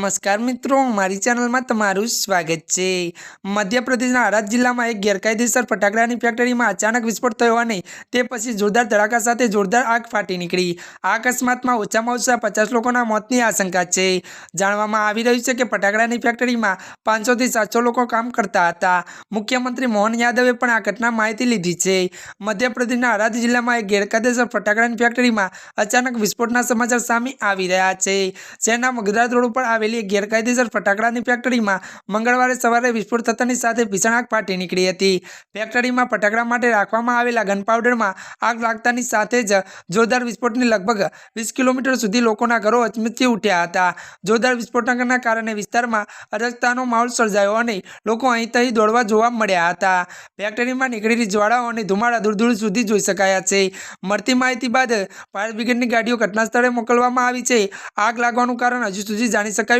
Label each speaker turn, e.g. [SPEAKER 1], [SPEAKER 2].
[SPEAKER 1] નમસ્કાર મિત્રો, મારી ચેનલમાં તમારું સ્વાગત છે. મધ્યપ્રદેશના હરાદ જિલ્લામાં એક ગેરકાયદેસર ફટાકડાની ફેક્ટરીમાં અચાનક વિસ્ફોટ થયો અને તે પછી જોરદાર ધડાકા સાથે જોરદાર આગ ફાટી નીકળી. આ અકસ્માતમાં ઓછામાં ઓછા પચાસ લોકોના મોતની આશંકા છે. જાણવામાં આવી રહ્યું છે કે ફટાકડાની ફેક્ટરીમાં પાંચસોથી સાતસો લોકો કામ કરતા હતા. મુખ્યમંત્રી મોહન યાદવે પણ આ ઘટના માહિતી લીધી છે. મધ્યપ્રદેશના હરાદ જિલ્લામાં એક ગેરકાયદેસર ફટાકડાની ફેક્ટરીમાં અચાનક વિસ્ફોટના સમાચાર સામે આવી રહ્યા છે. શહેરના ગુજરાત રોડ ઉપર આવેલી એક ગેરકાયદેસર ફટાકડાની ફેક્ટરીમાં મંગળવારે સવારે વિસ્ફોટ થતાની સાથે ભીષણ આગ ફાટી નીકળી હતી. ફેક્ટરીમાં ફટાકડા માટે રાખવામાં આવેલા ગન પાવડરમાં આગ લાગતાની સાથે જ જોરદાર વિસ્ફોટની લગભગ વીસ કિલોમીટર સુધી લોકોના ઘરો અચમચી ઉઠ્યા હતા. જોરદાર વિસ્ફોટના કારણે વિસ્તારમાં અરજતાનો માહોલ સર્જાયો અને લોકો અહીં તહીં દોડવા જોવા મળ્યા હતા. ફેક્ટરીમાં નીકળેલી જ્વાળાઓ અને ધુમાડા દૂર દૂર સુધી જોઈ શકાયા છે. મળતી માહિતી બાદ ફાયર બ્રિગેડની ગાડીઓ ઘટના સ્થળે મોકલવામાં આવી છે. આગ લાગવાનું કારણ હજુ સુધી જાણી શકાયું